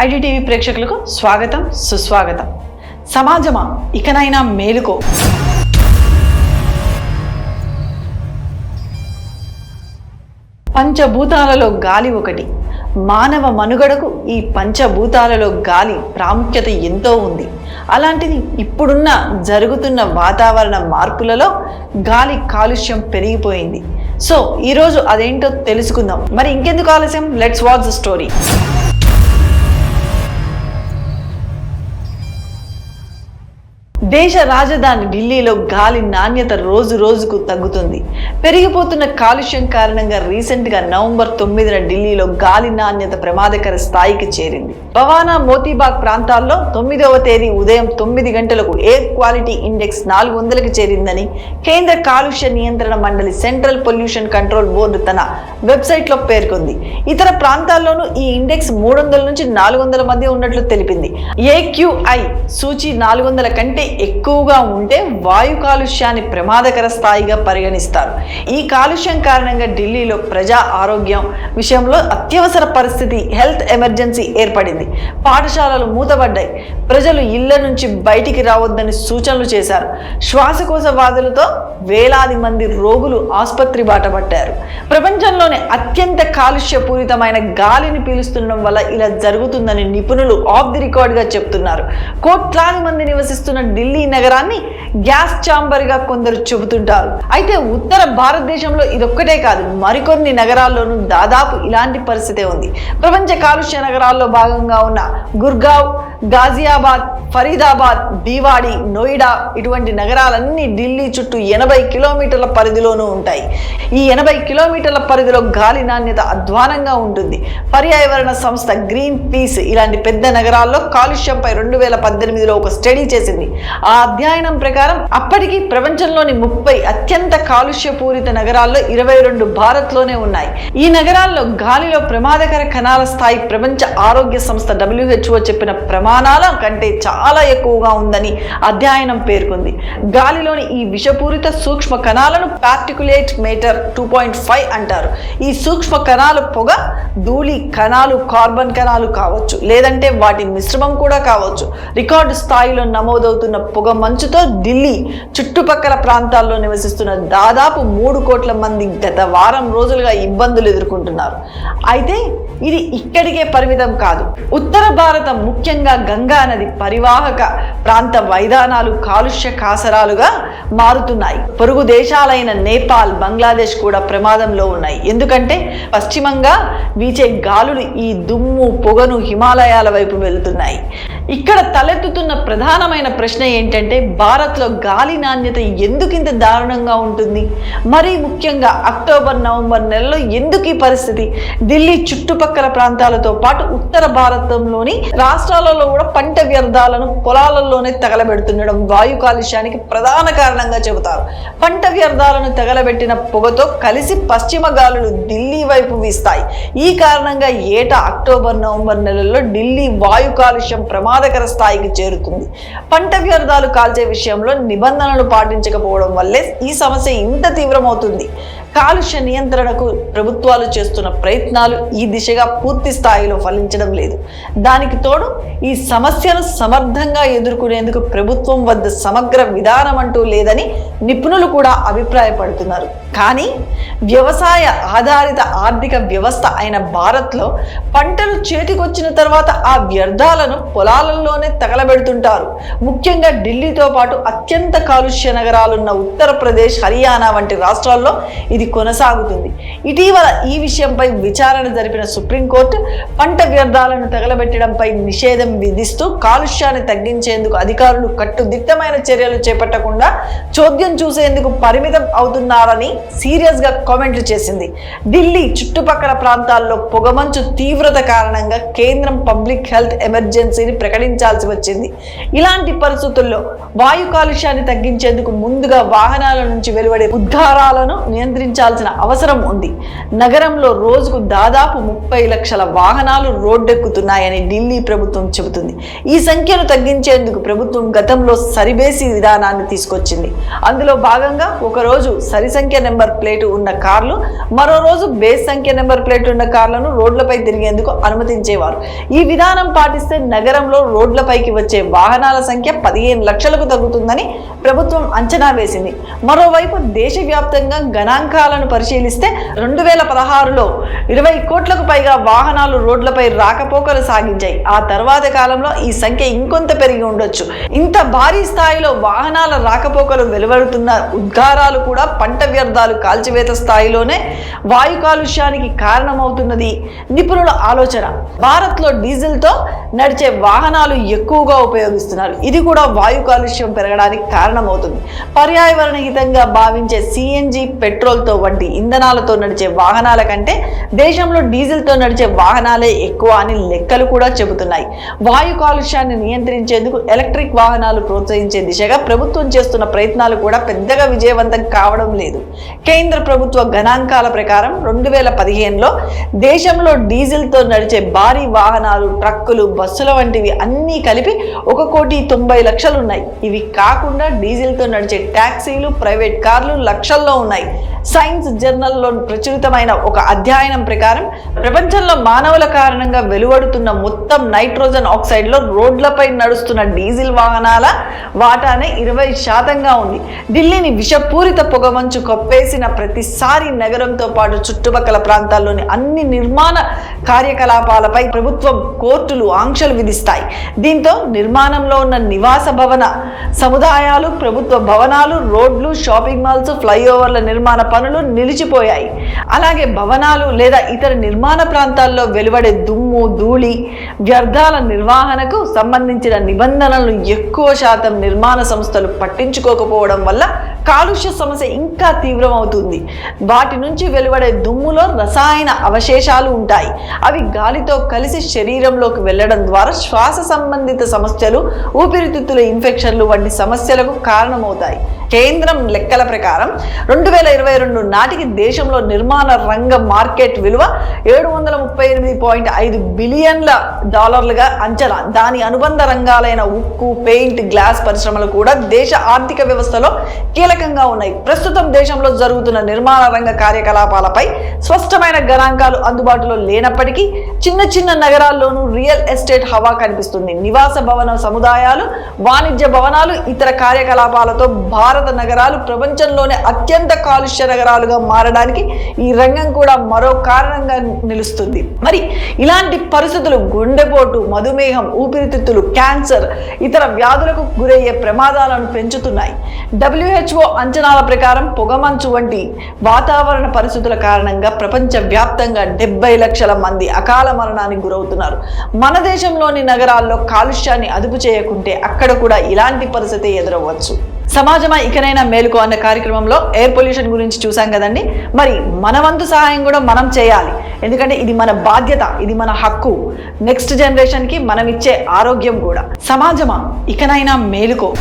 IDTV ప్రేక్షకులకు స్వాగతం సుస్వాగతం. సమాజమా? ఇకనైనా మేలుకో. పంచభూతాలలో గాలి ఒకటి. మానవ మనుగడకు ఈ పంచభూతాలలో గాలి ప్రాముఖ్యత ఎంతో ఉంది. అలాంటిది ఇప్పుడున్న జరుగుతున్న వాతావరణ మార్పులలో గాలి కాలుష్యం పెరిగిపోయింది. సో ఈరోజు అదేంటో తెలుసుకుందాం. మరి ఇంకెందుకు ఆలస్యం? లెట్స్ వాచ్ ద స్టోరీ దేశ రాజధాని ఢిల్లీలో గాలి నాణ్యత రోజు రోజుకు తగ్గుతుంది. పెరిగిపోతున్న కాలుష్యం కారణంగా రీసెంట్గా నవంబర్ తొమ్మిదిన ఢిల్లీలో గాలి నాణ్యత ప్రమాదకర స్థాయికి చేరింది. భవానా మోతీబాగ్ ప్రాంతాల్లో తొమ్మిదవ తేదీ ఉదయం తొమ్మిది గంటలకు ఎయిర్ క్వాలిటీ ఇండెక్స్ నాలుగు వందలకు చేరిందని కేంద్ర కాలుష్య నియంత్రణ మండలి సెంట్రల్ పొల్యూషన్ కంట్రోల్ బోర్డు తన వెబ్సైట్లో పేర్కొంది. ఇతర ప్రాంతాల్లోనూ ఈ ఇండెక్స్ మూడు వందల నుంచి నాలుగు వందల మధ్య ఉన్నట్లు తెలిపింది. ఏక్యూఐ సూచి నాలుగు వందల కంటే ఎక్కువగా ఉంటే వాయు కాలుష్యాన్ని ప్రమాదకర స్థాయిగా పరిగణిస్తారు. ఈ కాలుష్యం కారణంగా ఢిల్లీలో ప్రజా ఆరోగ్యం విషయంలో అత్యవసర పరిస్థితి హెల్త్ ఎమర్జెన్సీ ఏర్పడింది. పాఠశాలలు మూతపడ్డాయి. ప్రజలు ఇళ్ళ నుంచి బయటికి రావద్దని సూచనలు చేశారు. శ్వాసకోశ వ్యాధులతో వేలాది మంది రోగులు ఆసుపత్రి బాట పట్టారు. ప్రపంచంలోనే అత్యంత కాలుష్యపూరితమైన గాలిని పీలుస్తుండడం వల్ల ఇలా జరుగుతుందని నిపుణులు ఆఫ్ ది రికార్డ్గా చెప్తున్నారు. కోట్లాది మంది నివసిస్తున్న ఢిల్లీ ఢిల్లీ నగరాన్ని గ్యాస్ ఛాంబర్గా కొందరు చెబుతుంటారు. అయితే ఉత్తర భారతదేశంలో ఇదొక్కటే కాదు మరికొన్ని నగరాల్లోనూ దాదాపు ఇలాంటి పరిస్థితే ఉంది. ప్రపంచ కాలుష్య నగరాల్లో భాగంగా ఉన్న గుర్గావ్ గాజియాబాద్ ఫరీదాబాద్ బీవాడి నోయిడా ఇటువంటి నగరాలన్నీ ఢిల్లీ చుట్టూ ఎనభై కిలోమీటర్ల పరిధిలోనూ ఉంటాయి. ఈ ఎనభై కిలోమీటర్ల పరిధిలో గాలి నాణ్యత అధ్వానంగా ఉంటుంది. పర్యావరణ సంస్థ గ్రీన్ పీస్ ఇలాంటి పెద్ద నగరాల్లో కాలుష్యంపై రెండు వేల పద్దెనిమిదిలో ఒక స్టడీ చేసింది. ఆ అధ్యయనం ప్రకారం అప్పటికి ప్రపంచంలోని ముప్పై అత్యంత కాలుష్యపూరిత నగరాల్లో ఇరవై రెండు భారత్లోనే ఉన్నాయి. ఈ నగరాల్లో గాలిలో ప్రమాదకర కణాల స్థాయి ప్రపంచ ఆరోగ్య సంస్థ డబ్ల్యూహెచ్ఓ చెప్పిన ప్రమాణాల కంటే చాలా ఎక్కువగా ఉందని అధ్యయనం పేర్కొంది. గాలిలోని ఈ విషపూరిత సూక్ష్మ కణాలను particulate matter two point five అంటారు. ఈ సూక్ష్మ కణాలు పొగ ధూళి కణాలు కార్బన్ కణాలు కావచ్చు లేదంటే వాటి మిశ్రమం కూడా కావచ్చు. రికార్డు స్థాయిలో నమోదవుతున్న పొగ మంచుతో ఢిల్లీ చుట్టుపక్కల ప్రాంతాల్లో నివసిస్తున్న దాదాపు మూడు కోట్ల మంది గత వారం రోజులుగా ఇబ్బందులు ఎదుర్కొంటున్నారు. అయితే ఇది ఇక్కడికే పరిమితం కాదు. ఉత్తర భారతం ముఖ్యంగా గంగా నది పరివాహక ప్రాంత మైదానాలు కాలుష్య కాసరాలుగా మారుతున్నాయి. పొరుగు దేశాలైన నేపాల్ బంగ్లాదేశ్ కూడా ప్రమాదంలో ఉన్నాయి. ఎందుకంటే పశ్చిమంగా వీచే గాలులు ఈ దుమ్ము పొగను హిమాలయాల వైపు వెళుతున్నాయి. ఇక్కడ తలెత్తుతున్న ప్రధానమైన ప్రశ్న ఏంటంటే భారత్లో గాలి నాణ్యత ఎందుకు ఇంత దారుణంగా ఉంటుంది? మరీ ముఖ్యంగా అక్టోబర్ నవంబర్ నెలలో ఎందుకు ఈ పరిస్థితి? ఢిల్లీ చుట్టుపక్కల ప్రాంతాలతో పాటు ఉత్తర భారతంలోని రాష్ట్రాలలో కూడా పంట వ్యర్థాలను పొలాలలోనే తగలబెడుతుండడం వాయు కాలుష్యానికి ప్రధాన కారణంగా చెబుతారు. పంట వ్యర్థాలను తగలబెట్టిన పొగతో కలిసి పశ్చిమ గాలులు ఢిల్లీ వైపు వీస్తాయి. ఈ కారణంగా ఏటా అక్టోబర్ నవంబర్ నెలల్లో ఢిల్లీ వాయు కాలుష్యం ప్రమాదం ప్రమాదకర స్థాయికి చేరుతుంది. పంట వ్యర్థాలు కాల్చే విషయంలో నిబంధనలు పాటించకపోవడం వల్లే ఈ సమస్య ఇంత తీవ్రమవుతుంది. కాలుష్య నియంత్రణకు ప్రభుత్వాలు చేస్తున్న ప్రయత్నాలు ఈ దిశగా పూర్తి స్థాయిలో ఫలించడం లేదు. దానికి తోడు ఈ సమస్యను సమర్థంగా ఎదుర్కొనేందుకు ప్రభుత్వం వద్ద సమగ్ర విధానం అంటూ లేదని నిపుణులు కూడా అభిప్రాయపడుతున్నారు. కానీ వ్యవసాయ ఆధారిత ఆర్థిక వ్యవస్థ అయిన భారత్లో పంటలు చేతికొచ్చిన తర్వాత ఆ వ్యర్థాలను పొలాలలోనే తగలబెడుతుంటారు. ముఖ్యంగా ఢిల్లీతో పాటు అత్యంత కాలుష్య నగరాలున్న ఉత్తరప్రదేశ్ హర్యానా వంటి రాష్ట్రాల్లో ఇది కొనసాగుతుంది. ఇటీవల ఈ విషయంపై విచారణ జరిపిన సుప్రీంకోర్టు పంట వ్యర్థాలను తగలబెట్టడంపై నిషేధం విధిస్తూ కాలుష్యాన్ని తగ్గించేందుకు అధికారులు కట్టుదిట్టమైన చర్యలు చేపట్టకుండా చోద్యం చూసేందుకు పరిమితం అవుతున్నారని సీరియస్గా కామెంట్లు చేసింది. ఢిల్లీ చుట్టుపక్కల ప్రాంతాల్లో పొగమంచు తీవ్రత కారణంగా కేంద్రం పబ్లిక్ హెల్త్ ఎమర్జెన్సీని ప్రకటించాల్సి వచ్చింది. ఇలాంటి పరిస్థితుల్లో వాయు కాలుష్యాన్ని తగ్గించేందుకు ముందుగా వాహనాల నుంచి వెలువడే ఉద్గారాలను నియంత్రించ గుర్తించాల్సిన అవసరం ఉంది. నగరంలో రోజుకు దాదాపు ముప్పై లక్షల వాహనాలు రోడ్డెక్కుతున్నాయని ఢిల్లీ ప్రభుత్వం చెబుతుంది. ఈ సంఖ్యను తగ్గించేందుకు ప్రభుత్వం గతంలో సరిబేసి విధానాన్ని తీసుకొచ్చింది. అందులో భాగంగా ఒకరోజు సరి సంఖ్య నెంబర్ ప్లేటు ఉన్న కార్లు మరో రోజు బేస్ సంఖ్య నెంబర్ ప్లేట్ ఉన్న కార్లను రోడ్లపై తిరిగేందుకు అనుమతించేవారు. ఈ విధానం పాటిస్తే నగరంలో రోడ్లపైకి వచ్చే వాహనాల సంఖ్య పదిహేను లక్షలకు తగ్గుతుందని ప్రభుత్వం అంచనా వేసింది. మరోవైపు దేశవ్యాప్తంగా వాహనాలను పరిశీలిస్తే రెండు వేల పదహారులో ఇరవై కోట్లకు పైగా వాహనాలు రోడ్లపై రాకపోకలు సాగించాయి. ఆ తర్వాత కాలంలో ఈ సంఖ్య ఇంకొంత పెరిగి ఉండొచ్చు. ఇంత భారీ స్థాయిలో వాహనాల రాకపోకలు వెలువడుతున్న ఉద్గారాలు కూడా పంట వ్యర్థాలు కాల్చివేత స్థాయిలోనే వాయు కాలుష్యానికి కారణమవుతున్నది నిపుణుల ఆలోచన. భారత్లో డీజిల్తో నడిచే వాహనాలు ఎక్కువగా ఉపయోగిస్తున్నారు. ఇది కూడా వాయు కాలుష్యం పెరగడానికి కారణమవుతుంది. పర్యావరణ హితంగా భావించే సిఎన్జి పెట్రోల్తో వంటి ఇంధనాలతో నడిచే వాహనాల కంటే దేశంలో డీజిల్తో నడిచే వాహనాలే ఎక్కువ అని లెక్కలు కూడా చెబుతున్నాయి. వాయు కాలుష్యాన్ని నియంత్రించేందుకు ఎలక్ట్రిక్ వాహనాలు ప్రోత్సహించే దిశగా ప్రభుత్వం చేస్తున్న ప్రయత్నాలు కూడా పెద్దగా విజయవంతం కావడం లేదు. కేంద్ర ప్రభుత్వ గణాంకాల ప్రకారం రెండు వేల పదిహేనులో దేశంలో డీజిల్తో నడిచే భారీ వాహనాలు ట్రక్కులు బస్సుల వంటివి అన్నీ కలిపి ఒక కోటి తొంభై లక్షలు ఉన్నాయి ఇవి కాకుండా డీజిల్తో నడిచే ట్యాక్సీలు ప్రైవేట్ కార్లు లక్షల్లో ఉన్నాయి. సైన్స్ జర్నల్లో ప్రచురితమైన ఒక అధ్యయనం ప్రకారం ప్రపంచంలో మానవుల కారణంగా వెలువడుతున్న మొత్తం నైట్రోజన్ ఆక్సైడ్లో రోడ్లపై నడుస్తున్న డీజిల్ వాహనాల వాటానే ఇరవై శాతంగా ఉంది. ఢిల్లీని విషపూరిత పొగమంచు కప్పేసిన ప్రతిసారి నగరంతో పాటు చుట్టుపక్కల ప్రాంతాల్లోని అన్ని నిర్మాణ కార్యకలాపాలపై ప్రభుత్వం కోర్టులు ఆంక్షలు విధిస్తాయి. దీంతో నిర్మాణంలో ఉన్న నివాస భవన సముదాయాలు ప్రభుత్వ భవనాలు రోడ్లు షాపింగ్ మాల్స్ ఫ్లైఓవర్ల నిర్మాణ పనులు నిలిచిపోయాయి. అలాగే భవనాలు లేదా ఇతర నిర్మాణ ప్రాంతాల్లో వెలువడే దుమ్ము ధూళి వ్యర్థాల నిర్వహణకు సంబంధించిన నిబంధనలను ఎక్కువ శాతం నిర్మాణ సంస్థలు పట్టించుకోకపోవడం వల్ల కాలుష్య సమస్య ఇంకా తీవ్రమవుతుంది. వాటి నుంచి వెలువడే దుమ్ములో రసాయన అవశేషాలు ఉంటాయి. అవి గాలితో కలిసి శరీరంలోకి వెళ్ళడం ద్వారా శ్వాస సంబంధిత సమస్యలు ఊపిరితిత్తుల ఇన్ఫెక్షన్లు వంటి సమస్యలకు కారణమవుతాయి. కేంద్రం లెక్కల ప్రకారం రెండు వేల ఇరవై రెండు నాటికి దేశంలో నిర్మాణ రంగ మార్కెట్ విలువ ఏడు వందల ముప్పై ఎనిమిది పాయింట్ ఐదు బిలియన్ల డాలర్లుగా అంచనా. దాని అనుబంధ రంగాలైన ఉక్కు పెయింట్ గ్లాస్ పరిశ్రమలు కూడా దేశ ఆర్థిక వ్యవస్థలో కీలకంగా ఉన్నాయి. ప్రస్తుతం దేశంలో జరుగుతున్న నిర్మాణ రంగ కార్యకలాపాలపై స్పష్టమైన గణాంకాలు అందుబాటులో లేనప్పటికీ చిన్న చిన్న నగరాల్లోనూ రియల్ ఎస్టేట్ హవా కనిపిస్తుంది. నివాస భవన సముదాయాలు వాణిజ్య భవనాలు ఇతర కార్యకలాపాలతో భారత నగరాలు ప్రపంచంలోనే అత్యంత కాలుష్య నగరాలుగా మారడానికి ఈ రంగం కూడా మరో కారణంగా నిలుస్తుంది. మరి ఇలాంటి పరిస్థితులు గుండెపోటు మధుమేహం ఊపిరితిత్తులు క్యాన్సర్ ఇతర వ్యాధులకు గురయ్యే ప్రమాదాలను పెంచుతున్నాయి. డబ్ల్యూహెచ్ఓ అంచనాల ప్రకారం పొగమంచు వంటి వాతావరణ పరిస్థితుల కారణంగా ప్రపంచ వ్యాప్తంగా డెబ్బై లక్షల మంది అకాల మరణానికి గురవుతున్నారు. మన దేశంలోని నగరాల్లో కాలుష్యాన్ని అదుపు చేయకుంటే అక్కడ కూడా ఇలాంటి పరిస్థితి ఎదురవ్వచ్చు. సమాజమా ఇకనైనా మేలుకో అన్న కార్యక్రమంలో ఎయిర్ పొల్యూషన్ గురించి చూసాం కదండి. మరి మన వంతు సహాయం కూడా మనం చేయాలి. ఎందుకంటే ఇది మన బాధ్యత ఇది మన హక్కు. నెక్స్ట్ జనరేషన్కి మనం ఇచ్చే ఆరోగ్యం కూడా. సమాజమా? ఇకనైనా మేలుకో.